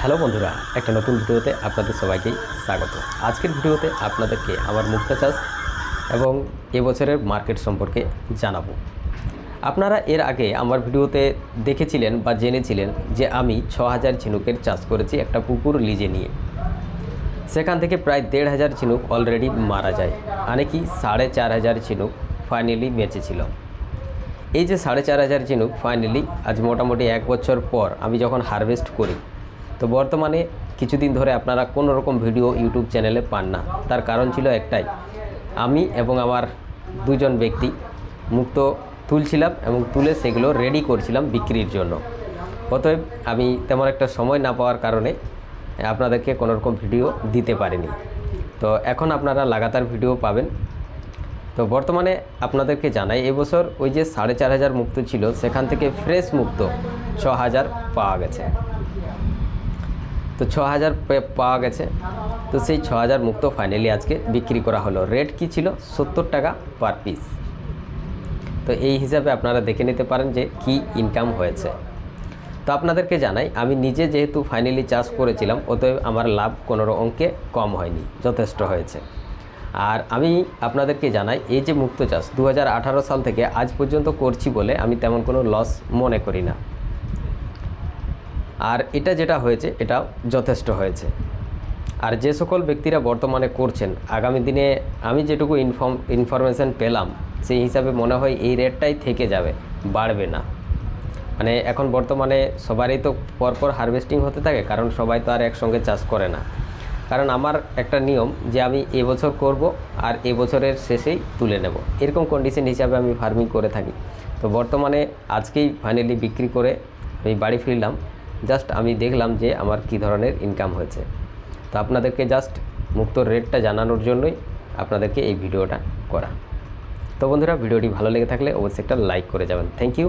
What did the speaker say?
Hello বন্ধুরা, একটা নতুন ভিডিওতে আপনাদের সবাইকেই স্বাগত। আজকের ভিডিওতে আপনাদেরকে আমার মুক্তা চাষ এবং এবছরের মার্কেট সম্পর্কে জানাব। আপনারা এর আগে আমার ভিডিওতে দেখেছিলেন বা জেনেছিলেন যে আমি ছ হাজার ঝিনুকের চাষ করেছি একটা পুকুর লিজে নিয়ে। সেখান থেকে প্রায় দেড় হাজার ঝিনুক অলরেডি মারা যায় মানে কি সাড়ে চার হাজার ঝিনুক ফাইনালি বেঁচেছিল। এই যে সাড়ে চার হাজার ঝিনুক ফাইনালি আজ মোটামুটি এক বছর পর আমি যখন হারভেস্ট করি তো বর্তমানে কিছুদিন ধরে আপনারা কোনো রকম ভিডিও ইউটিউব চ্যানেলে পান না। তার কারণ ছিল একটাই। আমি এবং আমার দুজন ব্যক্তি মুক্ত তুলছিলাম এবং তুলে সেগুলো রেডি করছিলাম বিক্রির জন্য। অতএব আমি তেমন একটা সময় না পাওয়ার কারণে আপনাদেরকে কোনো রকম ভিডিও দিতে পারিনি। তো এখন আপনারা লাগাতার ভিডিও পাবেন। তো বর্তমানে আপনাদেরকে জানাই, এবছর ওই যে সাড়ে চার হাজার মুক্ত ছিল, সেখান থেকে ফ্রেশ মুক্ত ছ হাজার পাওয়া গেছে। তো ছ হাজার পাওয়া গেছে। তো সেই ছ হাজার মুক্ত ফাইনালি আজকে বিক্রি করা হলো। রেট কি ছিল? সত্তর টাকা পার পিস তো এই হিসাবে আপনারা দেখে নিতে পারেন যে কি ইনকাম হয়েছে। তো আপনাদেরকে জানাই, আমি নিজে যেহেতু ফাইনালি চাষ করেছিলাম, অতএব আমার লাভ কোনো অঙ্কে কম হয়নি, যথেষ্ট হয়েছে। আর আমি আপনাদেরকে জানাই, এই যে মুক্ত চাষ দু হাজার আঠারো সাল থেকে আজ পর্যন্ত করছি বলে আমি তেমন কোনো লস মনে করি না। আর এটা যেটা হয়েছে এটা যথেষ্ট হয়েছে। আর যে সকল ব্যক্তিরা বর্তমানে করছেন, আগামী দিনে আমি যেটুকু ইনফর্ম, ইনফরমেশান পেলাম, সেই হিসাবে মনে হয় এই রেটটাই থেকে যাবে, বাড়বে না। মানে এখন বর্তমানে সবারই তো পরপর হারভেস্টিং হতে থাকে, কারণ সবাই তো আর একসঙ্গে চাষ করে না। কারণ আমার একটা নিয়ম যে আমি এবছর করব আর এবছরের শেষেই তুলে নেব। এরকম কন্ডিশন হিসাবে আমি ফার্মিং করে থাকি। তো বর্তমানে আজকেই ফাইনালি বিক্রি করে আমি বাড়ি ফিরলাম। জাস্ট আমি দেখলাম যে আমার কি ধরনের ইনকাম হয়েছে। তো আপনাদেরকে জাস্ট মুক্ত রেটটা জানানোর জন্যই আপনাদেরকে এই ভিডিওটা করা। তো বন্ধুরা, ভিডিওটি ভালো লেগে থাকলে অবশ্যই একটা লাইক করে যাবেন। Thank you